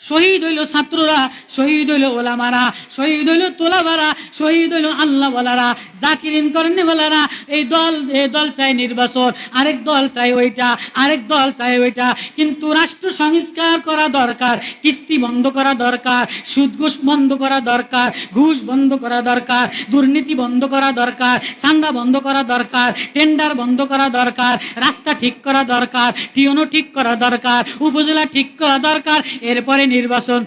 শহীদ হইল ছাত্ররা শহীদ হইল ওলামারা শহীদ হইল তোলাবারা শহীদ হইল আল্লাহ বলারা জাকিরিন করেনি বলারা এই দল এই দল চাই নির্বাচন আরেক দল চাই ওইটা আরেক দল চাই ওইটা কিন্তু রাষ্ট্র সংস্কার করা দরকার কিস্তি বন্ধ করা দরকার সুদ ঘুষ বন্ধ করা দরকার ঘুষ বন্ধ করা দরকার দুর্নীতি বন্ধ করা দরকার সান্দা বন্ধ করা দরকার টেন্ডার বন্ধ করা দরকার রাস্তা ঠিক করা দরকার টিওনো ঠিক করা দরকার উপজেলা ঠিক করা দরকার এরপরে নির্বাচন।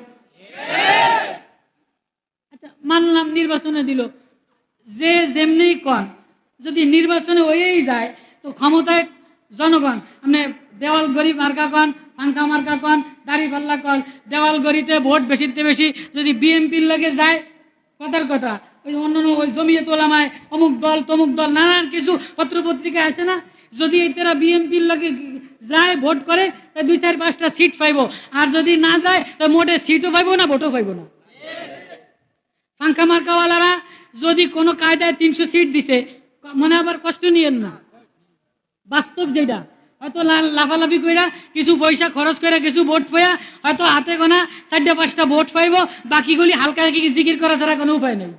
আচ্ছা মানলাম নির্বাচনে দিল। যে যেমনি কন যদি নির্বাচনে হয়েই যায়, তো ক্ষমতায় জনগণ মানে দেওয়াল গরিব মার্কা কন ফাঙ্কা মার্কা কন, দাড়ি পাল্লা কন, দেওয়াল গড়িতে ভোট বেশিতে বেশি, যদি বিএনপির লাগে যায়, কথার কথা, ওই অন্যান্য ওই জমিয়ে তোলামায় অমুক দল, তমুক দল, নানান কিছু পত্রপত্রিকায় আসে না? যদি এটারা বিএনপির লাগে যায়, ভোট করে দুই চার পাঁচটা সিট পাইব। আর যদি না যায়, তা মোটে সিটও পাইব না, ভোটও পাইব না। ফাঙ্কা মার্কাওয়ালারা যদি কোনো কায়দায় তিনশো সিট দিছে, মনে আবার কষ্ট নিয়েন না। বাস্তব যেটা। হয়তো লাফালাফি কইরা কিছু পয়সা খরচ করে কিছু ভোট পাইয়া, হয়তো হাতে গোনা চারটা পাঁচটা ভোট পাইব, বাকিগুলি হালকা জিকির করা ছাড়া কোনো উপায় নেই।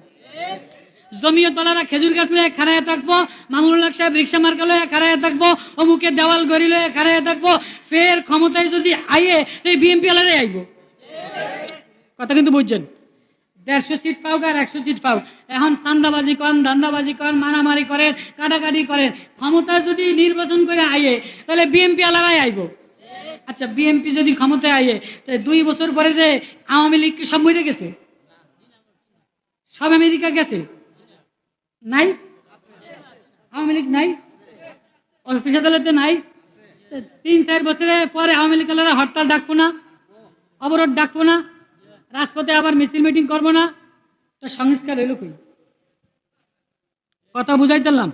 জমিও তলারা খেজুর গাছ লয়ে খারায় থাকব মামুনুল্লাহ সাহেব রিক্সা মার্কা লয়ে খারায় থাকব, অমুকে দেওয়াল গড়ি লয়ে খারায় থাকব, ফের ক্ষমতায় যদি আইয়ে, তো বিএমপি আলারে আইব। কথা কিন্তু বুঝছেন? দেড়শো সিট পাও আর একশো সিট পাও। এখন চান্দাবাজি করেন, ধান্দাবাজি করেন, মারামারি করেন, কাটাকাটি করেন। ক্ষমতা যদি নির্বাচন করে আইয়ে, তাহলে বিএমপি আলারাই আইব। আচ্ছা বিএমপি যদি ক্ষমতায় আইয়ে তাহলে দুই বছর পরে যে আওয়ামী লীগ সব মরে গেছে? সব আমেরিকা গেছে? নাই? আওয়ামী লীগ নাই? অফিস আদালতে নাই? তিন, চার বছরের পরে আওয়ামী লীগ হরতাল ডাকবো না, অবরোধ ডাকবো না, রাজপথে আবার মিছিল, মিটিং করব না, তো সংস্কার হইল কই? কথা বুঝাই দিলাম।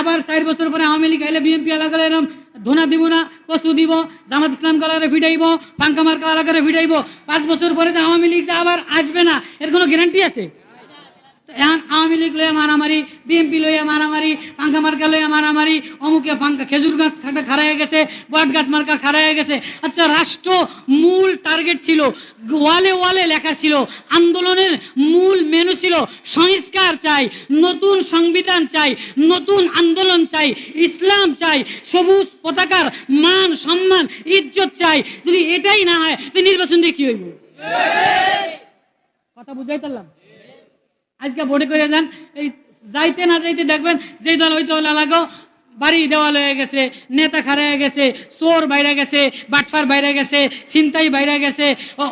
আবার চার বছর পরে আওয়ামী লীগ আইলে বিএনপি এলাকা এরম ধোনা দিব না কচু দিব, জামাত ইসলাম কালারে ফিটাইব পাঙ্কা মার্কা এলাকারে ফিটাইব পাঁচ বছর পরে যে আওয়ামী লীগ যে আবার আসবে না, এর কোনো গ্যারান্টি আছে? আওয়ামী লীগ লইয়া মারামারি, বিএনপি লইয়া মারামারি ফাঙ্কা মার্কা লইয়া মারামারি, অমুকে ফাঙ্কা খেজুর গাছ থাকতে খারাইয়া গেছে, বট গাছ মার্কা খারাইয়া গেছে। আচ্ছা রাষ্ট্র মূল টার্গেট ছিল, ওয়ালে ওয়ালে লেখা ছিল, আন্দোলনের মূল মেনু ছিল সংস্কার চাই, নতুন সংবিধান চাই, নতুন আন্দোলন চাই, ইসলাম চাই, সবুজ পতাকার মান, সম্মান, ইজ্জত চাই। যদি এটাই না হয় নির্বাচন দিয়ে কি হইব? কথা বুঝাই পারলাম? আজকে ভোটে করে যান এই যাইতে না যাইতে দেখবেন যেই দল ওই দল লাগো বাড়ি দেওয়াল হয়ে গেছে, নেতা খারাইয়া গেছে, চোর বাইরে গেছে, বাটফার বাইরে গেছে, ছিনতাই বাইরে গেছে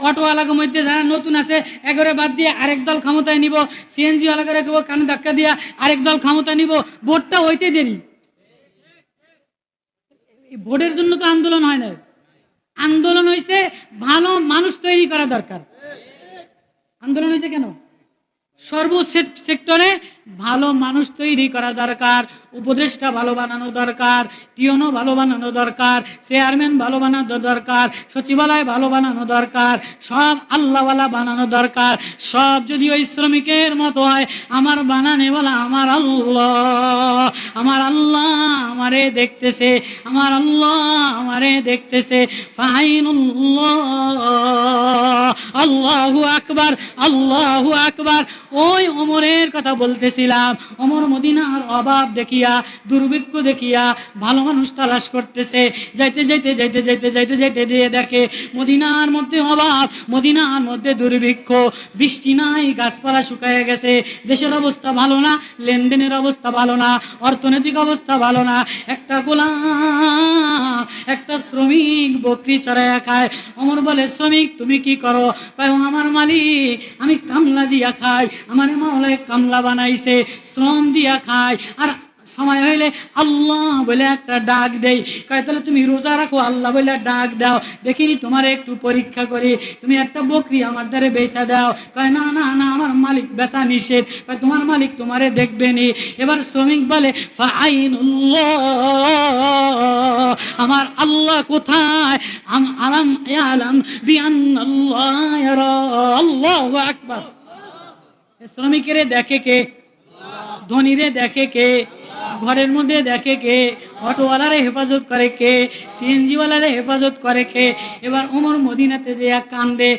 অটোওয়ালাকে মধ্যে যারা নতুন আছে, এগরে বাদ দিয়ে আরেক দল ক্ষমতায় নিব, সিএনজি ওয়ালাকে কেউ কানে ধাক্কা দিয়া আরেক দল ক্ষমতায় নিব, ভোটটা হইতে দেরি। ভোটের জন্য তো আন্দোলন হয় না। আন্দোলন হয়েছে ভালো মানুষ তৈরি করা দরকার। আন্দোলন হয়েছে কেন? সর্ব সেক্টরে ভালো মানুষ তৈরি করা দরকার। উপদেষ্টা ভালো বানানো দরকার টিওনো ভালো বানানো দরকার, চেয়ারম্যান ভালো বানানো দরকার, সচিবালয় ভালো বানানো দরকার, সব আল্লাহওয়ালা বানানো দরকার। সব যদি ওই শ্রমিকের মতো হয়, আমার বানানে বলা আমার আল্লাহ আমার আল্লাহ আমারে দেখতেছে, আমার আল্লাহ আমারে দেখতেছে। আল্লাহু আকবার আল্লাহু আকবার। ওই ওমরের কথা বলতেছিলাম, ওমর মদিনার অভাব দেখিয়া দুর্ভিক্ষ দেখিয়া ভালো মানুষ তালাশ করতেছে। যাইতে যাইতে যাইতে যাইতে যাইতে যাইতে দিয়ে দেখে মদিনার মধ্যে অভাব মদিনার মধ্যে দুর্ভিক্ষ। বৃষ্টি নাই গাছপালা শুকায় গেছে। দেশের অবস্থা ভালো না লেনদেনের অবস্থা ভালো না অর্থনৈতিক অবস্থা ভালো না। একটা গোলাম একটা শ্রমিক বকরি চড়াইয়া খায়। অমর বলে শ্রমিক তুমি কি করো? কয়, "ও আমার মালিক আমি কামলা দিয়া খাই। আমার মাওলায় কামলা বানাইছে শ্রম দিয়া খাই। আর সময় হইলে আল্লাহ বলে একটা ডাক দেই। কয়, তাহলে তুমি রোজা রাখো, আল্লাহ বলে ডাক দাও। দেখিনি তোমার একটু পরীক্ষা করি। তুমি একটা বকরি আমার দ্বারে বেচা দাও। কয়, না না না, আমার মালিক বেচা নিষেধ। কয়, তোমার মালিক তোমারে দেখবে নি। এবার শ্রমিক বলে আমার আল্লাহ কোথায়? আম, আলাম আলাম ইয়ারা, আল্লাহু আকবার। শ্রমিকেরে দেখে কে? ধনীরে দেখে কে? ঘরের মধ্যে দেখে কে? অটোওয়ালারে হেফাজত করে কে? সিএনজিওয়ালারে হেফাজত করে কে? এবার ওমর মদিনাতে যে এক কান্দে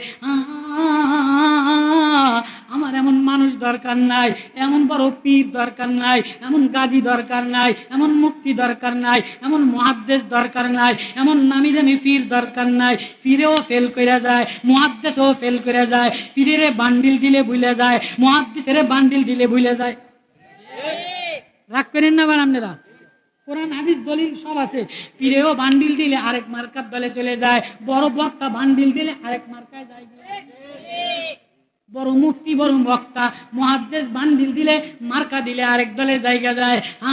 আমার এমন মানুষ দরকার নাই, এমন বড় পীর দরকার নাই, এমন গাজী দরকার নাই, এমন মুফতি দরকার নাই, এমন মহাদ্দেশ দরকার নাই, এমন নামি দামি পীর দরকার নাই। ফিরেও ফেল করে যায় মহাদ্দেশও ফেল করে যায় ফিরেরে বান্ডিল দিলে ভুলে যায় মহাদ্দেশের বান্ডিল দিলে ভুলে যায়। রাগ করেন না বার আপনারা কোরআন, হাদিস, দলিল সব আছে। পীরেও বান্ডিল দিলে আরেক মার্কার দলে চলে যায়। বড় বক্তা বান্ডিল দিলে আরেক মার্কায় যায়। বড় মুফতি, বড় বক্তা মহাদ্দেশ বান্ডিল দিলে মার্কা দিলে আরেক দলে জায়গা যায়। আ,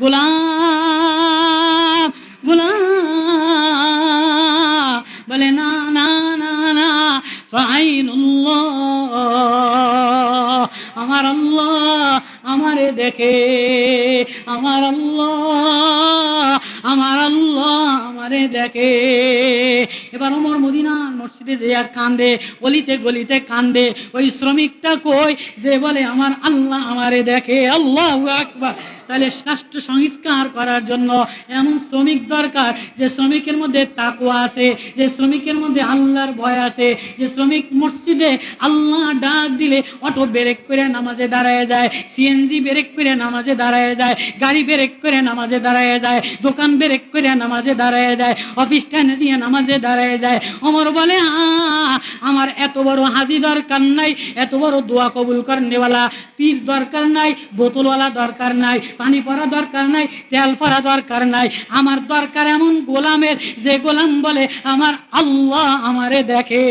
গোলাম গোলাম। বলে, না না না না আমার আল্লাহ আমারে দেখে। আমার আল্লাহ আমার আল্লাহ আমারে দেখে। এবার ওমর মদিনার মসজিদে যে আর কান্দে, গলিতে গলিতে কান্দে। ওই শ্রমিকটা কই? যে বলে, আমার আল্লাহ আমারে দেখে, আল্লাহ তাহলে রাষ্ট্র সংস্কার করার জন্য এমন শ্রমিক দরকার যে শ্রমিকের মধ্যে তাকুয়া আছে যে শ্রমিকের মধ্যে আল্লাহর ভয় আছে যে শ্রমিক মসজিদে আল্লাহ ডাক দিলে অটো ব্রেক করে নামাজে দাঁড়ায় যায় সিএনজি ব্রেক করে নামাজে দাঁড়ায় যায় গাড়ি ব্রেক করে নামাজে দাঁড়ায় যায় দোকান ব্রেক করে নামাজে দাঁড়ায় যায় অফিস স্ট্যান্ড দিয়ে নামাজে দাঁড়ায় যায়। অমর বলে "আ, আমার এত বড় হাজি দরকার নাই এত বড় দোয়া কবুল করনেওয়ালা পীর দরকার নাই বোতলওয়ালা দরকার নাই পানি পরা দরকার নাই, তেল পরা দরকার নাই। আমার দরকার এমন গোলামের, যে গোলাম বলে, আমার আল্লাহ আমারে দেখে।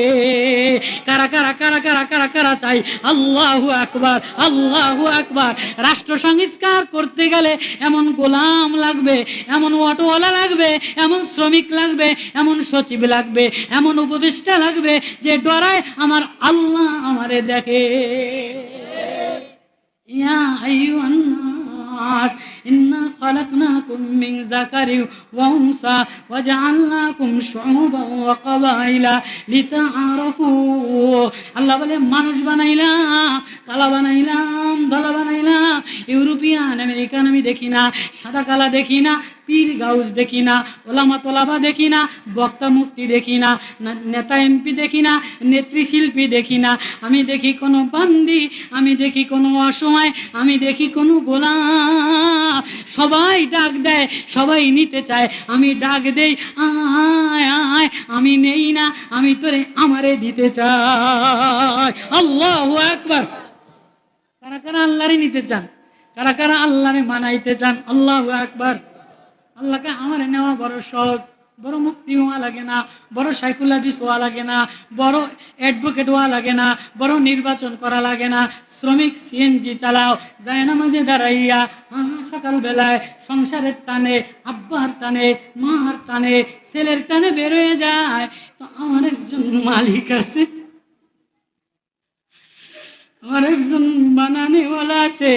কারা কারা কারা কারা কারা কারা চাই? আল্লাহু আকবার আল্লাহু আকবার। রাষ্ট্র সংস্কার করতে গেলে এমন গোলাম লাগবে, এমন অটোওয়ালা লাগবে, এমন শ্রমিক লাগবে, এমন সচিব লাগবে, এমন উপদেষ্টা লাগবে, যে ডরায়, আমার আল্লাহ আমারে দেখে। ইয়া আইয়ুহান الناس إنا خلقناكم من ذكر وأنثى وجعلناكم شعوبا وقبائل لتعارفوا আল্লাহ বলে মানুষ বানাইলাম কালা বানাইলাম ধলা বানাইলাম ইউরোপিয়ান আমেরিকান আমি দেখি না সাদা কালা দেখি না পীর গাউস দেখি না, ওলামা তোলাবা দেখি না, বক্তা মুফতি দেখি না নেতা এমপি দেখি না, নেত্রী শিল্পী দেখি না। আমি দেখি কোনো বান্দি, আমি দেখি কোনো অসময় আমি দেখি কোনো গোলাম। সবাই ডাক দেয়, সবাই নিতে চায়, আমি ডাক দেই, আয় আয়, আমি নেই না, আমি তোরে আমারে দিতে চাই। আল্লাহ একবার কারা কারা আল্লাহরে নিতে চান? কারা কারা আল্লাহরে মানাইতে চান? আল্লাহ একবার আল্লাহকে আমার নেওয়া বড় সহজ, বড় মুফতি হওয়া লাগে না, বড় সাইকুল হাদিস হওয়া লাগে না, বড় অ্যাডভোকেট হওয়া লাগে না, বড় নির্বাচন করা লাগে না। শ্রমিক সিএনজি চালাও, যায় না মাঝে দাঁড়াইয়া সকালবেলায় সংসারের টানে, আব্বার টানে, মার টানে, ছেলের টানে বেরোয় যায়। তো আমার একজন মালিক আছে, আমার একজন বানানেওয়ালা আছে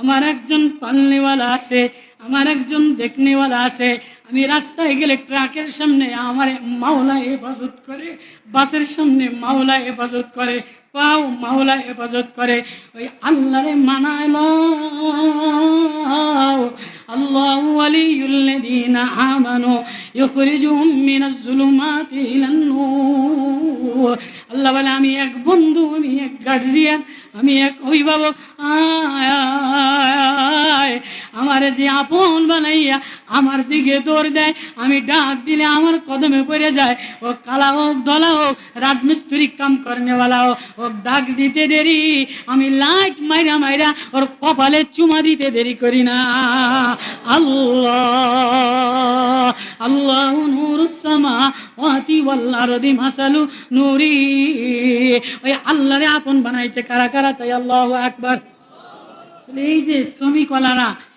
আমার একজন পালনেওয়ালা আছে, আমার একজন দেখনেওয়ালা আছে। আমি রাস্তায় গেলে ট্রাকের সামনে আমার মাওলা হেফাজত করে, বাসের সামনে মাওলা হেফাজত করে, পাও মাওলা হেফাজত করে। ওই আল্লাহরে মানায় আল্লাহ ওয়ালিউল্লাযীনা আমানু আল্লাহ বলে, আমি এক বন্ধু, আমি এক গার্জিয়ান আমি এক অভিভাবক। আয়, আমার যে আপন বানাইয়া আমার দিকে দৌড় দেয়, আমি ডাক দিলে আমার কদমে পড়ে যায়। ও কালা হোক দলা হোক, রাজমিস্ত্রি কাম করেনেওয়ালা হোক, ও ডাক দিতে দেরি, আমি লাইট মাইরা মাইরা ওর কপালে চুমা দিতে দেরি করি না। আল্লাহ আল্লাহ নুরুসামা ওয়াতি ওয়াল্লারদি মাসালু নুরি। ওই আল্লাহরে আপন বানাইতে কারা কারা চাই আল্লাহ তাহলে এই যে শ্রমিকওয়ালারা এন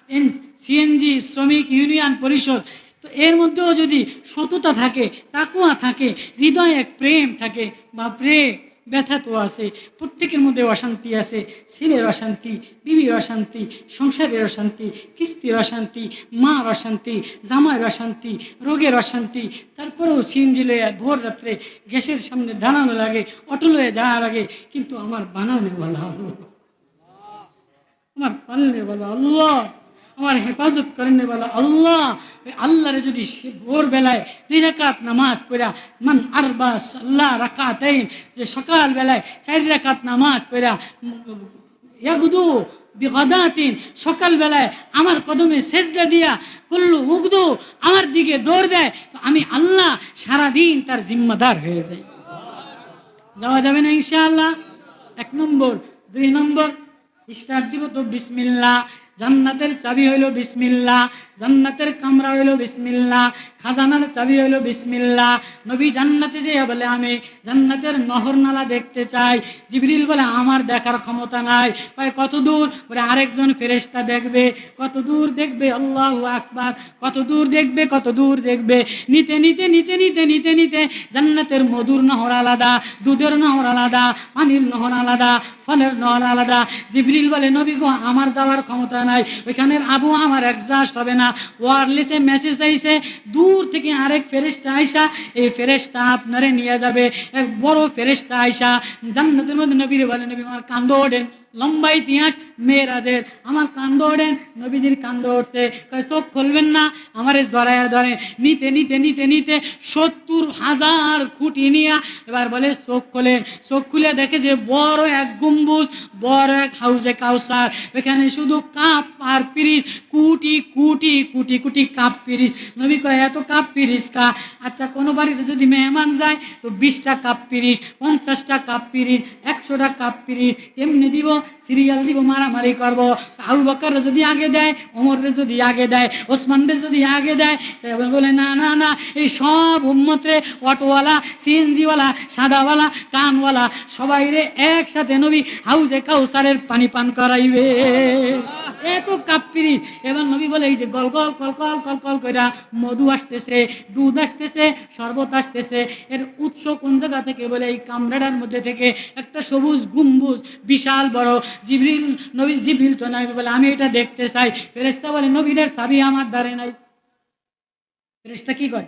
সিএনজি শ্রমিক ইউনিয়ন পরিষদ, তো এর মধ্যেও যদি সততা থাকে, তাকুয়া থাকে, হৃদয়ে এক প্রেম থাকে বা প্রেম ব্যথা তো আছে, প্রত্যেকের মধ্যে অশান্তি আছে, ছেলের অশান্তি, বিবির অশান্তি, সংসারের অশান্তি, কিস্তির অশান্তি, মার অশান্তি, জামাইয়ের অশান্তি, রোগের অশান্তি, তারপরেও সিএনজি লয়ে ভোর রাত্রে গ্যাসের সামনে দাঁড়ানো লাগে অটো লয়ে যাওয়া লাগে, কিন্তু আমার বানানো বলা আমার পালনে বলো আল্লাহ। আমার হেফাজত করেন বলো, আল্লাহ আল্লাহরে যদি ভোরবেলায় দুই রাকাত নামাজ পড়া, মান আরবাস আল্লাহ রাকাতাইন, যে সকাল বেলায় চার রাকাত নামাজ পড়া, ইয়াগুদু বিগদাতিন, সকালবেলায় আমার কদমে সেজদা দিয়া, কুল্লু মুগ্ধু আমার দিকে দৌড় দেয়, তো আমি আল্লাহ সারাদিন তার জিম্মাদার হয়ে যাই। যাওয়া যাবে না ইনশাআল্লাহ? এক নম্বর। দুই নম্বর, স্টার্ট দিব তো বিসমিল্লা জান্নাতের চাবি হইল বিসমিল্লা জান্নাতের কামরা হইল বিসমিল্লা, খাজানার চাবি হইল বিসমিল্লা। নবী জান্নাতে যে বলে, আমি জান্নাতের নহর নালা দেখতে চাই। জিবরিল বলে, আমার দেখার ক্ষমতা নাই। কয়, কত দূর? বলে, আরেকজন ফেরেশতা দেখবে। কত দূর দেখবে? আল্লাহ আকবার। কত দূর দেখবে? কত দূর দেখবে? নিতে নিতে নিতে নিতে নিতে নিতে। জান্নাতের মধুর নহর আলাদা। দুধের নহর আলাদা। পানির নহর আলাদা। ফলের নহর আলাদা। জিবরিল বলে, নবী গো, আমার যাওয়ার ক্ষমতা নাই। ওইখানের আবু আমার অ্যাডজাস্ট হবে না। ওয়ারলেসে মেসেজ আইসে দূর থেকে আরেক ফেরেস্তা আইসা, এই ফেরেস্তা আপনারে নিয়ে যাবে। এক বড় ফেরেস্তা আইসা, জান্নাতের মধ্যে নবীরে বলে, নবী, আমার কান্দ ওঠেন। লম্বা ইতিহাস মেয়েরাজের আমার কান্দ ওঠেন নবীজির কান্দ উঠছে চোখ খুলবেন না, আমারে জড়াইয়া ধরে। নিতে নিতে নিতে নিতে সত্তর হাজার খুঁটি নিয়া এবার বলে, চোখ খোলে চোখ খুলে দেখে যে, বড় এক গম্বুজ, বড় এক হাউসে কাউসার। এখানে শুধু কাপ আর পিরিস কুটি কুটি কুটি কুটি কাপ পিরিস নবী কয়, এত কাপ পিরিস কা? আচ্ছা কোনো বাড়িতে যদি মেহমান যায়, তো বিশটা কাপ পিরিস পঞ্চাশটা কাপ পিরিস একশোটা কাপ পিরিস এমনি দিব? সিরিয়াল দিব, মারামারি করব। আবু বকর যদি আগে দেয় ওমরে যদি আগে দেয়, ওসমানরে যদি আগে দেয় তবে বলে, না না না, এই সব উম্মতে অটোওয়ালা, সিএনজিওয়ালা, সাদাওয়ালা, কানওয়ালা, সবাই রে একসাথে নবী হাউজে কাউসারের পানি পান করাইবে। এত কাপ এবার নবী বলে, এই যে গল গল কল কল কল কল কইরা মধু আসতেছে, দুধ আসতেছে, শরবত আসতেছে। এর উৎস কোন জায়গা থেকে বলে, এই কামরাডার মধ্যে থেকে একটা সবুজ, গুম্বুজ, বিশাল, বড় জিবরিল নবী জিবরিল তো নাই। বলে, আমি এটা দেখতে চাই। ফেরেস্তা বলে, নবীদের সাবি আমার দ্বারে নাই। ফেরেস্তা কি কয়?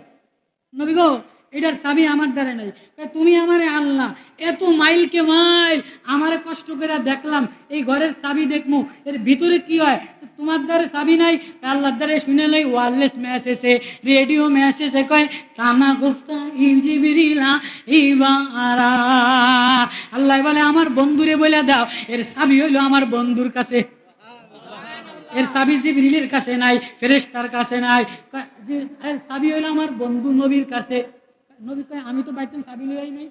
নবী গো এটার চাবি আমার দ্বারা নাই তুমি আমারে আল্লাহ এত মাইলকে মাইল আমারে কষ্ট করে দেখলাম। এই ঘরের চাবি দেখমু, এর ভিতরে কি হয়? তোমার দ্বারে চাবি নাই আল্লাহর দ্বারে শুনে লাই ওয়ারলেস মেসেজে রেডিও মেসেজে কয় কানা গুফতা ইজিবিরিলা ইবারা আল্লাহ বলে, আমার বন্ধুরে বলে দাও। এর চাবি হইল আমার বন্ধুর কাছে। এর সাবি জিবরিলের কাছে নাই, ফেরেশতার কাছে নাই। এর সাবি হইল আমার বন্ধু নবীর কাছে। নবী কয় আমি তো বাইতুল সাবিল নাই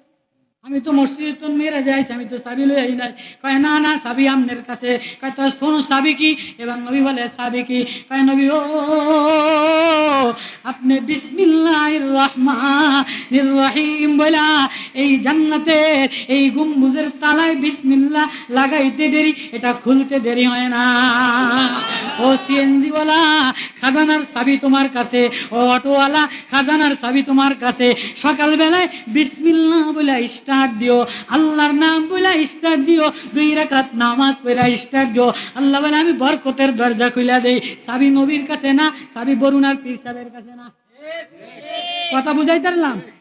আমি তো মসজিদ তো মেরে যাইছি, আমি তো সাবি লই নাই। কয়, না না সাবি আমনের কাছে। কয় তো শোনো সাবি কি? এবার নবী বলে সাবি কি? কয়, নবী, ও, আপনি বিসমিল্লাহির রহমানির রহিম বলা এই জান্নাতের এই গুম্বুজের তালায় বিসমিল্লাহ লাগাইতে দেরি, এটা খুলতে দেরি হয় না। ও সিএনজি ওয়ালা খাজানার চাবি তোমার কাছে। ও অটোওয়ালা, খাজানার চাবি তোমার কাছে। সকালবেলায় বিসমিল্লাহ বলে স্টার্ট দিও আল্লাহর নাম বুলা স্টার্ট দিও দুই রাকাত নামাজ পড়া স্টার্ট দিও। আল্লাহ বলে আমি বরকতের দরজা খুলে দেই। সাবি নবীর কাছে না সাবি বরুণার পীর সাহেবের কাছে না। কথা বুঝাই পারলাম?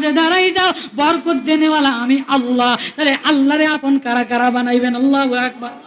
দাঁড়াই যাও বরকত দেনেওয়ালা আমি আল্লাহ। তাহলে আল্লাহরে আপন কারা কারা বানাইবেন? আল্লাহ আকবার।